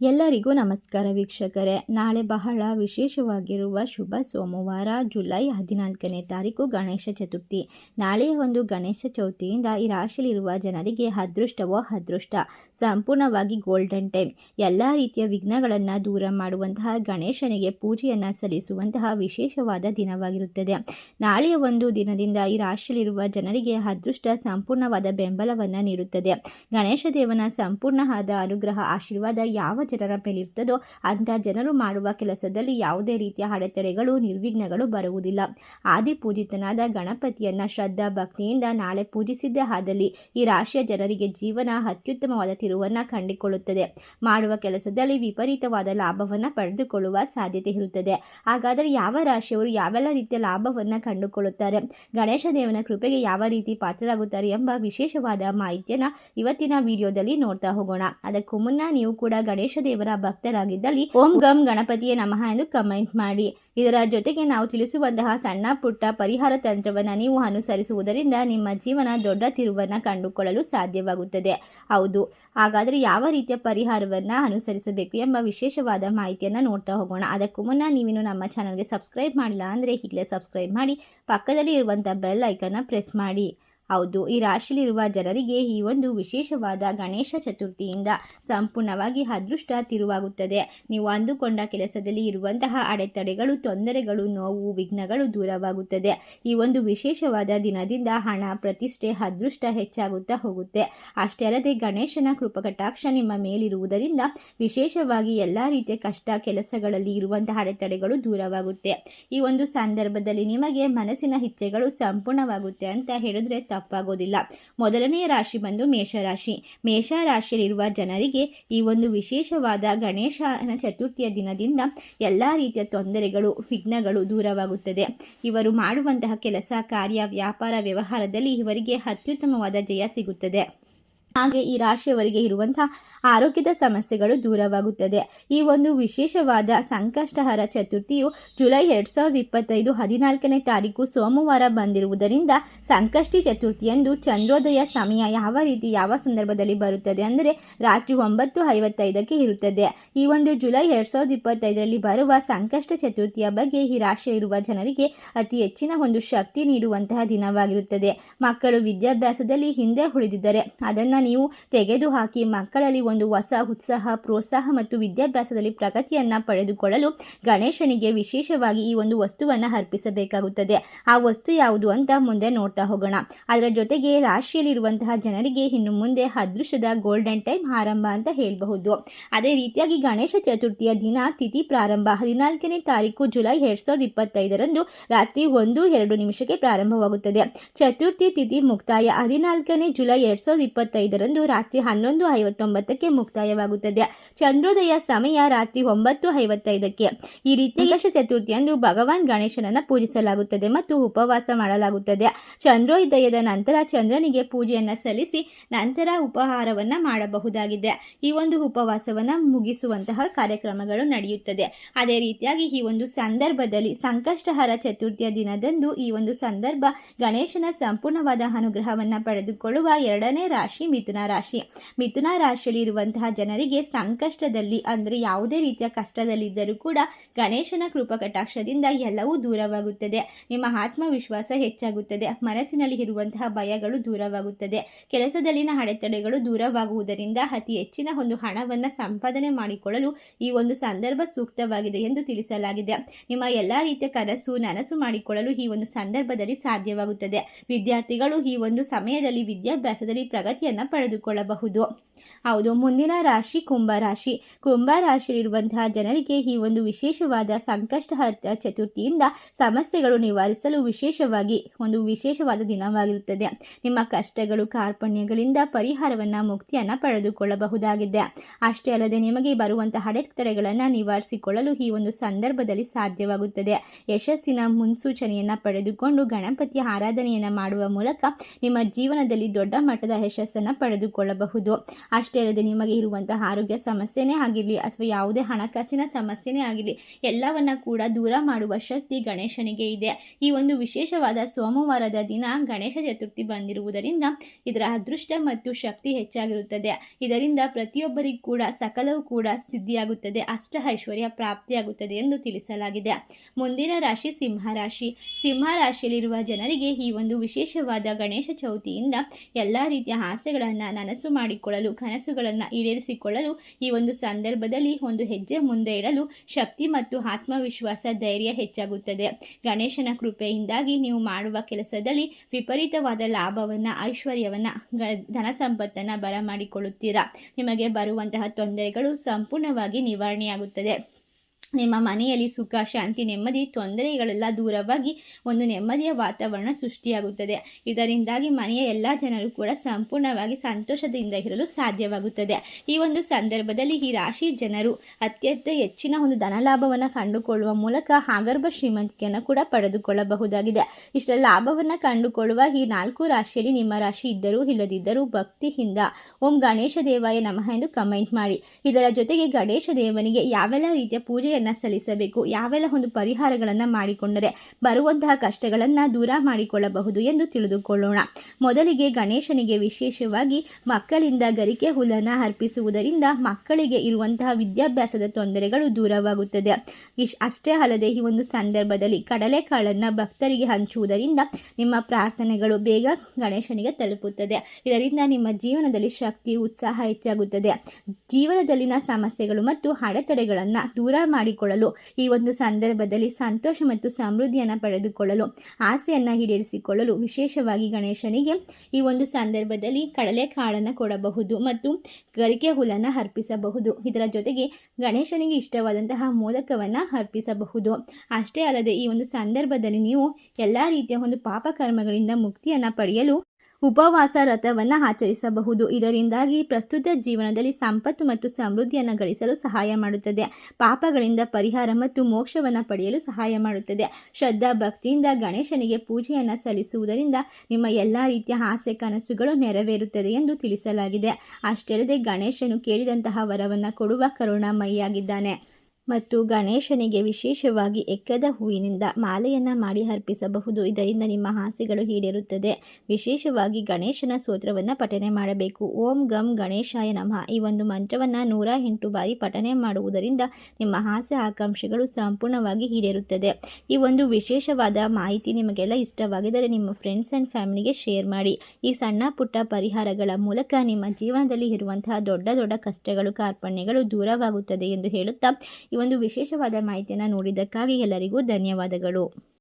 ಎಲ್ಲರಿಗೂ ನಮಸ್ಕಾರ ವೀಕ್ಷಕರೇ. ನಾಳೆ ಬಹಳ ವಿಶೇಷವಾಗಿರುವ ಶುಭ ಸೋಮವಾರ, ಜುಲೈ ಹದಿನಾಲ್ಕನೇ ತಾರೀಕು ಗಣೇಶ ಚತುರ್ಥಿ. ನಾಳೆಯ ಒಂದು ಗಣೇಶ ಚೌತಿಯಿಂದ ಈ ರಾಶಿಯಲ್ಲಿರುವ ಜನರಿಗೆ ಅದೃಷ್ಟವೋ ಅದೃಷ್ಟ? ಸಂಪೂರ್ಣವಾಗಿ ಗೋಲ್ಡನ್ ಟೈಮ್ ಎಲ್ಲ ರೀತಿಯ ವಿಘ್ನಗಳನ್ನು ದೂರ ಮಾಡುವಂತಹ ಗಣೇಶನಿಗೆ ಪೂಜೆಯನ್ನು ಸಲ್ಲಿಸುವಂತಹ ವಿಶೇಷವಾದ ದಿನವಾಗಿರುತ್ತದೆ. ನಾಳೆಯ ಒಂದು ದಿನದಿಂದ ಈ ರಾಶಿಯಲ್ಲಿರುವ ಜನರಿಗೆ ಅದೃಷ್ಟ ಸಂಪೂರ್ಣವಾದ ಬೆಂಬಲವನ್ನು ನೀಡುತ್ತದೆ. ಗಣೇಶ ದೇವನ ಸಂಪೂರ್ಣವಾದ ಅನುಗ್ರಹ, ಆಶೀರ್ವಾದ ಯಾವ ಜನರ ಮೇಲಿರ್ತದೋ ಅಂಥ ಜನರು ಮಾಡುವ ಕೆಲಸದಲ್ಲಿ ಯಾವುದೇ ರೀತಿಯ ಅಡೆತಡೆಗಳು, ನಿರ್ವಿಘ್ನಗಳು ಬರುವುದಿಲ್ಲ. ಆದಿ ಪೂಜಿತನಾದ ಗಣಪತಿಯನ್ನ ಶ್ರದ್ಧಾ ಭಕ್ತಿಯಿಂದ ನಾಳೆ ಪೂಜಿಸಿದ್ದೇ ಆದಲ್ಲಿ ಈ ರಾಶಿಯ ಜನರಿಗೆ ಜೀವನ ಅತ್ಯುತ್ತಮವಾದ ತಿರುವನ್ನು ಕಂಡುಕೊಳ್ಳುತ್ತದೆ. ಮಾಡುವ ಕೆಲಸದಲ್ಲಿ ವಿಪರೀತವಾದ ಲಾಭವನ್ನು ಪಡೆದುಕೊಳ್ಳುವ ಸಾಧ್ಯತೆ ಇರುತ್ತದೆ. ಹಾಗಾದರೆ ಯಾವ ರಾಶಿಯವರು ಯಾವೆಲ್ಲ ರೀತಿಯ ಲಾಭವನ್ನು ಕಂಡುಕೊಳ್ಳುತ್ತಾರೆ? ಗಣೇಶ ದೇವನ ಕೃಪೆಗೆ ಯಾವ ರೀತಿ ಪಾತ್ರರಾಗುತ್ತಾರೆ ಎಂಬ ವಿಶೇಷವಾದ ಮಾಹಿತಿಯನ್ನು ಇವತ್ತಿನ ವಿಡಿಯೋದಲ್ಲಿ ನೋಡ್ತಾ ಹೋಗೋಣ. ಅದಕ್ಕೂ ಮುನ್ನ ನೀವು ಕೂಡ ಗಣೇಶ ದೇವರ ಭಕ್ತರಾಗಿದ್ದಲ್ಲಿ ಓಂ ಗಂ ಗಣಪತಿಯ ನಮಃ ಎಂದು ಕಮೆಂಟ್ ಮಾಡಿ. ಇದರ ಜೊತೆಗೆ ನಾವು ತಿಳಿಸುವಂತಹ ಸಣ್ಣ ಪುಟ್ಟ ಪರಿಹಾರ ತಂತ್ರವನ್ನು ನೀವು ಅನುಸರಿಸುವುದರಿಂದ ನಿಮ್ಮ ಜೀವನ ದೊಡ್ಡ ತಿರುವನ್ನು ಕಂಡುಕೊಳ್ಳಲು ಸಾಧ್ಯವಾಗುತ್ತದೆ. ಹೌದು, ಹಾಗಾದರೆ ಯಾವ ರೀತಿಯ ಪರಿಹಾರವನ್ನು ಅನುಸರಿಸಬೇಕು ಎಂಬ ವಿಶೇಷವಾದ ಮಾಹಿತಿಯನ್ನು ನೋಡ್ತಾ ಹೋಗೋಣ. ಅದಕ್ಕೂ ಮುನ್ನ ನೀವಿನ್ನು ನಮ್ಮ ಚಾನಲ್ಗೆ ಸಬ್ಸ್ಕ್ರೈಬ್ ಮಾಡಿಲ್ಲ ಅಂದರೆ ಈಗಲೇ ಸಬ್ಸ್ಕ್ರೈಬ್ ಮಾಡಿ, ಪಕ್ಕದಲ್ಲಿ ಇರುವಂಥ ಬೆಲ್ ಐಕನ್ನ ಪ್ರೆಸ್ ಮಾಡಿ. ಹೌದು, ಈ ರಾಶಿಯಲ್ಲಿರುವ ಜನರಿಗೆ ಈ ಒಂದು ವಿಶೇಷವಾದ ಗಣೇಶ ಚತುರ್ಥಿಯಿಂದ ಸಂಪೂರ್ಣವಾಗಿ ಅದೃಷ್ಟ ತಿರುವಾಗುತ್ತದೆ. ನೀವು ಅಂದುಕೊಂಡ ಕೆಲಸದಲ್ಲಿ ಇರುವಂತಹ ಅಡೆತಡೆಗಳು, ತೊಂದರೆಗಳು, ನೋವು, ವಿಘ್ನಗಳು ದೂರವಾಗುತ್ತದೆ. ಈ ಒಂದು ವಿಶೇಷವಾದ ದಿನದಿಂದ ಹಣ, ಪ್ರತಿಷ್ಠೆ, ಅದೃಷ್ಟ ಹೆಚ್ಚಾಗುತ್ತಾ ಹೋಗುತ್ತೆ. ಅಷ್ಟೇ ಅಲ್ಲದೆ ಗಣೇಶನ ಕೃಪಕಟಾಕ್ಷ ನಿಮ್ಮ ಮೇಲಿರುವುದರಿಂದ ವಿಶೇಷವಾಗಿ ಎಲ್ಲ ರೀತಿಯ ಕಷ್ಟ, ಕೆಲಸಗಳಲ್ಲಿ ಇರುವಂತಹ ಅಡೆತಡೆಗಳು ದೂರವಾಗುತ್ತೆ. ಈ ಒಂದು ಸಂದರ್ಭದಲ್ಲಿ ನಿಮಗೆ ಮನಸ್ಸಿನ ಇಚ್ಛೆಗಳು ಸಂಪೂರ್ಣವಾಗುತ್ತೆ ಅಂತ ಹೇಳಿದ್ರೆ ತಪ್ಪಾಗೋದಿಲ್ಲ. ಮೊದಲನೆಯ ರಾಶಿ ಬಂದು ಮೇಷರಾಶಿ. ಮೇಷ ರಾಶಿಯಲ್ಲಿರುವ ಜನರಿಗೆ ಈ ಒಂದು ವಿಶೇಷವಾದ ಗಣೇಶನ ಚತುರ್ಥಿಯ ದಿನದಿಂದ ಎಲ್ಲ ರೀತಿಯ ತೊಂದರೆಗಳು, ವಿಘ್ನಗಳು ದೂರವಾಗುತ್ತದೆ. ಇವರು ಮಾಡುವಂತಹ ಕೆಲಸ, ಕಾರ್ಯ, ವ್ಯಾಪಾರ, ವ್ಯವಹಾರದಲ್ಲಿ ಇವರಿಗೆ ಅತ್ಯುತ್ತಮವಾದ ಜಯ ಸಿಗುತ್ತದೆ. ಹಾಗೆ ಈ ರಾಶಿಯವರಿಗೆ ಇರುವಂತಹ ಆರೋಗ್ಯದ ಸಮಸ್ಯೆಗಳು ದೂರವಾಗುತ್ತದೆ. ಈ ಒಂದು ವಿಶೇಷವಾದ ಸಂಕಷ್ಟಹರ ಚತುರ್ಥಿಯು ಜುಲೈ ಎರಡು ಸಾವಿರದ ಇಪ್ಪತ್ತೈದು ಹದಿನಾಲ್ಕನೇ ತಾರೀಕು ಸೋಮವಾರ ಬಂದಿರುವುದರಿಂದ ಸಂಕಷ್ಟಿ ಚತುರ್ಥಿಯಂದು ಚಂದ್ರೋದಯ ಸಮಯ ಯಾವ ರೀತಿ ಯಾವ ಸಂದರ್ಭದಲ್ಲಿ ಬರುತ್ತದೆ ಅಂದರೆ ರಾತ್ರಿ ಒಂಬತ್ತು ಐವತ್ತೈದಕ್ಕೆ ಇರುತ್ತದೆ. ಈ ಒಂದು ಜುಲೈ ಎರಡು ಸಾವಿರದ ಇಪ್ಪತ್ತೈದರಲ್ಲಿ ಬರುವ ಸಂಕಷ್ಟ ಚತುರ್ಥಿಯ ಬಗ್ಗೆ ಈ ರಾಶಿ ಇರುವ ಜನರಿಗೆ ಅತಿ ಹೆಚ್ಚಿನ ಒಂದು ಶಕ್ತಿ ನೀಡುವಂತಹ ದಿನವಾಗಿರುತ್ತದೆ. ಮಕ್ಕಳು ವಿದ್ಯಾಭ್ಯಾಸದಲ್ಲಿ ಹಿಂದೆ ಉಳಿದಿದ್ದರೆ ಅದನ್ನು ನೀವು ತೆಗೆದುಹಾಕಿ ಮಕ್ಕಳಲ್ಲಿ ಒಂದು ಹೊಸ ಉತ್ಸಾಹ, ಪ್ರೋತ್ಸಾಹ ಮತ್ತು ವಿದ್ಯಾಭ್ಯಾಸದಲ್ಲಿ ಪ್ರಗತಿಯನ್ನು ಪಡೆದುಕೊಳ್ಳಲು ಗಣೇಶನಿಗೆ ವಿಶೇಷವಾಗಿ ಈ ಒಂದು ವಸ್ತುವನ್ನು ಅರ್ಪಿಸಬೇಕಾಗುತ್ತದೆ. ಆ ವಸ್ತು ಯಾವುದು ಅಂತ ಮುಂದೆ ನೋಡ್ತಾ ಹೋಗೋಣ. ಅದರ ಜೊತೆಗೆ ರಾಶಿಯಲ್ಲಿರುವಂತಹ ಜನರಿಗೆ ಇನ್ನು ಮುಂದೆ ಅದೃಶ್ಯದ ಗೋಲ್ಡನ್ ಟೈಮ್ ಆರಂಭ ಅಂತ ಹೇಳಬಹುದು. ಅದೇ ರೀತಿಯಾಗಿ ಗಣೇಶ ಚತುರ್ಥಿಯ ದಿನ, ತಿಥಿ ಪ್ರಾರಂಭ, ಹದಿನಾಲ್ಕನೇ ತಾರೀಕು, ಜುಲೈ ಎರಡು ಸಾವಿರದ ಇಪ್ಪತ್ತೈದರಂದು ರಾತ್ರಿ ಒಂದು ಎರಡು ನಿಮಿಷಕ್ಕೆ ಪ್ರಾರಂಭವಾಗುತ್ತದೆ. ಚತುರ್ಥಿ, ತಿಥಿ ಮುಕ್ತಾಯ, ಹದಿನಾಲ್ಕನೇ ಜುಲೈ ಎರಡು ಸಾವಿರದ ಇಪ್ಪತ್ತೈದರಂದು ರಾತ್ರಿ ಹನ್ನೊಂದು ಐವತ್ತೊಂಬತ್ತಕ್ಕೆ ಮುಕ್ತಾಯವಾಗುತ್ತದೆ. ಚಂದ್ರೋದಯ ಸಮಯ ರಾತ್ರಿ ಒಂಬತ್ತು ಐವತ್ತೈದಕ್ಕೆ. ಈ ರೀತಿ ಗಣೇಶ ಚತುರ್ಥಿಯಂದು ಭಗವಾನ್ ಗಣೇಶನನ್ನು ಪೂಜಿಸಲಾಗುತ್ತದೆ ಮತ್ತು ಉಪವಾಸ ಮಾಡಲಾಗುತ್ತದೆ. ಚಂದ್ರೋದಯದ ನಂತರ ಚಂದ್ರನಿಗೆ ಪೂಜೆಯನ್ನು ಸಲ್ಲಿಸಿ ನಂತರ ಉಪಹಾರವನ್ನು ಮಾಡಬಹುದಾಗಿದೆ. ಈ ಒಂದು ಉಪವಾಸವನ್ನು ಮುಗಿಸುವಂತಹ ಕಾರ್ಯಕ್ರಮಗಳು ನಡೆಯುತ್ತದೆ. ಅದೇ ರೀತಿಯಾಗಿ ಈ ಒಂದು ಸಂದರ್ಭದಲ್ಲಿ ಸಂಕಷ್ಟಹರ ಚತುರ್ಥಿಯ ದಿನದಂದು ಈ ಒಂದು ಸಂದರ್ಭ ಗಣೇಶನ ಸಂಪೂರ್ಣವಾದ ಅನುಗ್ರಹವನ್ನು ಪಡೆದುಕೊಳ್ಳುವ ಎರಡನೇ ರಾಶಿ ಮಿಥುನ ರಾಶಿ. ಮಿಥುನ ರಾಶಿಯಲ್ಲಿ ಇರುವಂತಹ ಜನರಿಗೆ ಸಂಕಷ್ಟದಲ್ಲಿ ಅಂದರೆ ಯಾವುದೇ ರೀತಿಯ ಕಷ್ಟದಲ್ಲಿದ್ದರೂ ಕೂಡ ಗಣೇಶನ ಕೃಪಕಟಾಕ್ಷದಿಂದ ಎಲ್ಲವೂ ದೂರವಾಗುತ್ತದೆ. ನಿಮ್ಮ ಆತ್ಮವಿಶ್ವಾಸ ಹೆಚ್ಚಾಗುತ್ತದೆ. ಮನಸ್ಸಿನಲ್ಲಿ ಇರುವಂತಹ ಭಯಗಳು ದೂರವಾಗುತ್ತದೆ. ಕೆಲಸದಲ್ಲಿನ ಅಡೆತಡೆಗಳು ದೂರವಾಗುವುದರಿಂದ ಅತಿ ಹೆಚ್ಚಿನ ಒಂದು ಹಣವನ್ನು ಸಂಪಾದನೆ ಮಾಡಿಕೊಳ್ಳಲು ಈ ಒಂದು ಸಂದರ್ಭ ಸೂಕ್ತವಾಗಿದೆ ಎಂದು ತಿಳಿಸಲಾಗಿದೆ. ನಿಮ್ಮ ಎಲ್ಲ ರೀತಿಯ ಕನಸು ನನಸು ಮಾಡಿಕೊಳ್ಳಲು ಈ ಒಂದು ಸಂದರ್ಭದಲ್ಲಿ ಸಾಧ್ಯವಾಗುತ್ತದೆ. ವಿದ್ಯಾರ್ಥಿಗಳು ಈ ಒಂದು ಸಮಯದಲ್ಲಿ ವಿದ್ಯಾಭ್ಯಾಸದಲ್ಲಿ ಪ್ರಗತಿಯನ್ನು ಪಡೆದುಕೊಳ್ಳಬಹುದು. ಹೌದು, ಮುಂದಿನ ರಾಶಿ ಕುಂಭ ರಾಶಿ. ಕುಂಭ ರಾಶಿಯಲ್ಲಿರುವಂತಹ ಜನರಿಗೆ ಈ ಒಂದು ವಿಶೇಷವಾದ ಸಂಕಷ್ಟ ಚತುರ್ಥಿಯಿಂದ ಸಮಸ್ಯೆಗಳು ನಿವಾರಿಸಲು ವಿಶೇಷವಾಗಿ ಒಂದು ವಿಶೇಷವಾದ ದಿನವಾಗಿರುತ್ತದೆ. ನಿಮ್ಮ ಕಷ್ಟಗಳು, ಕಾರ್ಪಣ್ಯಗಳಿಂದ ಪರಿಹಾರವನ್ನು, ಮುಕ್ತಿಯನ್ನು ಪಡೆದುಕೊಳ್ಳಬಹುದಾಗಿದೆ. ಅಷ್ಟೇ ಅಲ್ಲದೆ ನಿಮಗೆ ಬರುವಂತಹ ಅಡೆತಡೆಗಳನ್ನು ನಿವಾರಿಸಿಕೊಳ್ಳಲು ಈ ಒಂದು ಸಂದರ್ಭದಲ್ಲಿ ಸಾಧ್ಯವಾಗುತ್ತದೆ. ಯಶಸ್ಸಿನ ಮುನ್ಸೂಚನೆಯನ್ನು ಪಡೆದುಕೊಂಡು ಗಣಪತಿಯ ಆರಾಧನೆಯನ್ನು ಮಾಡುವ ಮೂಲಕ ನಿಮ್ಮ ಜೀವನದಲ್ಲಿ ದೊಡ್ಡ ಮಟ್ಟದ ಯಶಸ್ಸನ್ನು ಪಡೆದುಕೊಳ್ಳಬಹುದು. ಅಷ್ಟೇ ಅಲ್ಲದೆ ನಿಮಗೆ ಇರುವಂತಹ ಆರೋಗ್ಯ ಸಮಸ್ಯೆನೇ ಆಗಿರಲಿ ಅಥವಾ ಯಾವುದೇ ಹಣಕಾಸಿನ ಸಮಸ್ಯೆನೇ ಆಗಿರಲಿ, ಎಲ್ಲವನ್ನ ಕೂಡ ದೂರ ಮಾಡುವ ಶಕ್ತಿ ಗಣೇಶನಿಗೆ ಇದೆ. ಈ ಒಂದು ವಿಶೇಷವಾದ ಸೋಮವಾರದ ದಿನ ಗಣೇಶ ಚತುರ್ಥಿ ಬಂದಿರುವುದರಿಂದ ಇದರ ಅದೃಷ್ಟ ಮತ್ತು ಶಕ್ತಿ ಹೆಚ್ಚಾಗಿರುತ್ತದೆ. ಇದರಿಂದ ಪ್ರತಿಯೊಬ್ಬರಿಗೂ ಕೂಡ, ಸಕಲವೂ ಕೂಡ ಸಿದ್ಧಿಯಾಗುತ್ತದೆ, ಅಷ್ಟ ಐಶ್ವರ್ಯ ಪ್ರಾಪ್ತಿಯಾಗುತ್ತದೆ ಎಂದು ತಿಳಿಸಲಾಗಿದೆ. ಮುಂದಿನ ರಾಶಿ ಸಿಂಹ ರಾಶಿ. ಸಿಂಹ ರಾಶಿಯಲ್ಲಿರುವ ಜನರಿಗೆ ಈ ಒಂದು ವಿಶೇಷವಾದ ಗಣೇಶ ಚೌತಿಯಿಂದ ಎಲ್ಲ ರೀತಿಯ ಆಸೆಗಳನ್ನು ನನಸು ಮಾಡಿಕೊಳ್ಳಲು ಕನಸುಗಳನ್ನು ಈಡೇರಿಸಿಕೊಳ್ಳಲು ಈ ಒಂದು ಸಂದರ್ಭದಲ್ಲಿ ಒಂದು ಹೆಜ್ಜೆ ಮುಂದೆ ಇಡಲು ಶಕ್ತಿ ಮತ್ತು ಆತ್ಮವಿಶ್ವಾಸ ಧೈರ್ಯ ಹೆಚ್ಚಾಗುತ್ತದೆ. ಗಣೇಶನ ಕೃಪೆಯಿಂದಾಗಿ ನೀವು ಮಾಡುವ ಕೆಲಸದಲ್ಲಿ ವಿಪರೀತವಾದ ಲಾಭವನ್ನು, ಐಶ್ವರ್ಯವನ್ನು ಧನ ಸಂಪತ್ತನ್ನು ಬರಮಾಡಿಕೊಳ್ಳುತ್ತೀರಾ? ನಿಮಗೆ ಬರುವಂತಹ ತೊಂದರೆಗಳು ಸಂಪೂರ್ಣವಾಗಿ ನಿವಾರಣೆಯಾಗುತ್ತದೆ. ನಿಮ್ಮ ಮನೆಯಲ್ಲಿ ಸುಖ, ಶಾಂತಿ, ನೆಮ್ಮದಿ, ತೊಂದರೆಗಳೆಲ್ಲ ದೂರವಾಗಿ ಒಂದು ನೆಮ್ಮದಿಯ ವಾತಾವರಣ ಸೃಷ್ಟಿಯಾಗುತ್ತದೆ. ಇದರಿಂದಾಗಿ ಮನೆಯ ಎಲ್ಲ ಜನರು ಕೂಡ ಸಂಪೂರ್ಣವಾಗಿ ಸಂತೋಷದಿಂದ ಇರಲು ಸಾಧ್ಯವಾಗುತ್ತದೆ. ಈ ಒಂದು ಸಂದರ್ಭದಲ್ಲಿ ಈ ರಾಶಿ ಜನರು ಅತ್ಯಂತ ಹೆಚ್ಚಿನ ಒಂದು ಧನಲಾಭವನ್ನು ಕಂಡುಕೊಳ್ಳುವ ಮೂಲಕ ಆಗರ್ಭ ಶ್ರೀಮಂತಿಕೆಯನ್ನು ಕೂಡ ಪಡೆದುಕೊಳ್ಳಬಹುದಾಗಿದೆ. ಇಷ್ಟ ಲಾಭವನ್ನು ಕಂಡುಕೊಳ್ಳುವ ಈ ನಾಲ್ಕು ರಾಶಿಯಲ್ಲಿ ನಿಮ್ಮ ರಾಶಿ ಇದ್ದರೂ ಇಲ್ಲದಿದ್ದರೂ ಭಕ್ತಿಯಿಂದ ಓಂ ಗಣೇಶ ದೇವಾಯ ನಮಃ ಎಂದು ಕಮೆಂಟ್ ಮಾಡಿ. ಇದರ ಜೊತೆಗೆ ಗಣೇಶ ದೇವನಿಗೆ ಯಾವೆಲ್ಲ ರೀತಿಯ ಪೂಜೆಯನ್ನು ಸಲ್ಲಿಸಬೇಕು. ಯಾವೆಲ್ಲ ಒಂದು ಪರಿಹಾರಗಳನ್ನು ಮಾಡಿಕೊಂಡರೆ ಬರುವಂತಹ ಕಷ್ಟಗಳನ್ನು ದೂರ ಮಾಡಿಕೊಳ್ಳಬಹುದು ಎಂದು ತಿಳಿದುಕೊಳ್ಳೋಣ. ಮೊದಲಿಗೆ ಗಣೇಶನಿಗೆ ವಿಶೇಷವಾಗಿ ಮಕ್ಕಳಿಂದ ಗರಿಕೆ ಹುಲ್ಲನ್ನು ಅರ್ಪಿಸುವುದರಿಂದ ಮಕ್ಕಳಿಗೆ ಇರುವಂತಹ ವಿದ್ಯಾಭ್ಯಾಸದ ತೊಂದರೆಗಳು ದೂರವಾಗುತ್ತದೆ. ಅಷ್ಟೇ ಅಲ್ಲದೆ ಈ ಒಂದು ಸಂದರ್ಭದಲ್ಲಿ ಕಡಲೆಕಾಳನ್ನು ಭಕ್ತರಿಗೆ ಹಂಚುವುದರಿಂದ ನಿಮ್ಮ ಪ್ರಾರ್ಥನೆಗಳು ಬೇಗ ಗಣೇಶನಿಗೆ ತಲುಪುತ್ತದೆ. ಇದರಿಂದ ನಿಮ್ಮ ಜೀವನದಲ್ಲಿ ಶಕ್ತಿ, ಉತ್ಸಾಹ ಹೆಚ್ಚಾಗುತ್ತದೆ. ಜೀವನದಲ್ಲಿನ ಸಮಸ್ಯೆಗಳು ಮತ್ತು ಅಡೆತಡೆಗಳನ್ನು ದೂರ ಮಾಡಿಕೊಳ್ಳಲು, ಈ ಒಂದು ಸಂದರ್ಭದಲ್ಲಿ ಸಂತೋಷ ಮತ್ತು ಸಮೃದ್ಧಿಯನ್ನು ಪಡೆದುಕೊಳ್ಳಲು, ಆಸೆಯನ್ನು ಈಡೇರಿಸಿಕೊಳ್ಳಲು ವಿಶೇಷವಾಗಿ ಗಣೇಶನಿಗೆ ಈ ಒಂದು ಸಂದರ್ಭದಲ್ಲಿ ಕಡಲೆಕಾಳನ್ನು ಕೊಡಬಹುದು ಮತ್ತು ಗರಿಕೆ ಹುಲ್ಲನ್ನು ಅರ್ಪಿಸಬಹುದು. ಇದರ ಜೊತೆಗೆ ಗಣೇಶನಿಗೆ ಇಷ್ಟವಾದಂತಹ ಮೋದಕವನ್ನು ಅರ್ಪಿಸಬಹುದು. ಅಷ್ಟೇ ಅಲ್ಲದೆ ಈ ಒಂದು ಸಂದರ್ಭದಲ್ಲಿ ನೀವು ಎಲ್ಲ ರೀತಿಯ ಒಂದು ಪಾಪಕರ್ಮಗಳಿಂದ ಮುಕ್ತಿಯನ್ನು ಪಡೆಯಲು ಉಪವಾಸ ರಥವನ್ನು ಆಚರಿಸಬಹುದು. ಇದರಿಂದಾಗಿ ಪ್ರಸ್ತುತ ಜೀವನದಲ್ಲಿ ಸಂಪತ್ತು ಮತ್ತು ಸಮೃದ್ಧಿಯನ್ನು ಗಳಿಸಲು ಸಹಾಯ ಮಾಡುತ್ತದೆ. ಪಾಪಗಳಿಂದ ಪರಿಹಾರ ಮತ್ತು ಮೋಕ್ಷವನ್ನು ಪಡೆಯಲು ಸಹಾಯ ಮಾಡುತ್ತದೆ. ಶ್ರದ್ಧಾ ಭಕ್ತಿಯಿಂದ ಗಣೇಶನಿಗೆ ಪೂಜೆಯನ್ನು ಸಲ್ಲಿಸುವುದರಿಂದ ನಿಮ್ಮ ಎಲ್ಲ ರೀತಿಯ ಆಸೆ ಕನಸುಗಳು ನೆರವೇರುತ್ತದೆ ಎಂದು ತಿಳಿಸಲಾಗಿದೆ. ಅಷ್ಟೇ ಅಲ್ಲದೆ ಗಣೇಶನು ಕೇಳಿದಂತಹ ವರವನ್ನು ಕೊಡುವ ಕರುಣಾಮಯಿಯಾಗಿದ್ದಾನೆ. ಮತ್ತು ಗಣೇಶನಿಗೆ ವಿಶೇಷವಾಗಿ ಎಕ್ಕದ ಹೂವಿನಿಂದ ಮಾಲೆಯನ್ನು ಮಾಡಿ ಅರ್ಪಿಸಬಹುದು. ಇದರಿಂದ ನಿಮ್ಮ ಆಸೆಗಳು ಈಡೇರುತ್ತದೆ. ವಿಶೇಷವಾಗಿ ಗಣೇಶನ ಸ್ತೋತ್ರವನ್ನು ಪಠನೆ ಮಾಡಬೇಕು. ಓಂ ಗಂ ಗಣೇಶಾಯ ನಮಃ. ಈ ಒಂದು ಮಂತ್ರವನ್ನು ನೂರ ಬಾರಿ ಪಠನೆ ಮಾಡುವುದರಿಂದ ನಿಮ್ಮ ಆಸೆ ಆಕಾಂಕ್ಷೆಗಳು ಸಂಪೂರ್ಣವಾಗಿ ಈಡೇರುತ್ತದೆ. ಈ ಒಂದು ವಿಶೇಷವಾದ ಮಾಹಿತಿ ನಿಮಗೆಲ್ಲ ಇಷ್ಟವಾಗಿದ್ದರೆ ನಿಮ್ಮ ಫ್ರೆಂಡ್ಸ್ ಆ್ಯಂಡ್ ಫ್ಯಾಮಿಲಿಗೆ ಶೇರ್ ಮಾಡಿ. ಈ ಸಣ್ಣ ಪುಟ್ಟ ಪರಿಹಾರಗಳ ಮೂಲಕ ನಿಮ್ಮ ಜೀವನದಲ್ಲಿ ಇರುವಂತಹ ದೊಡ್ಡ ದೊಡ್ಡ ಕಷ್ಟಗಳು, ಕಾರ್ಪಣ್ಯಗಳು ದೂರವಾಗುತ್ತದೆ ಎಂದು ಹೇಳುತ್ತಾ ಈ ಒಂದು ವಿಶೇಷವಾದ ಮಾಹಿತಿಯನ್ನು ನೋಡಿದ್ದಕ್ಕಾಗಿ ಎಲ್ಲರಿಗೂ ಧನ್ಯವಾದಗಳು.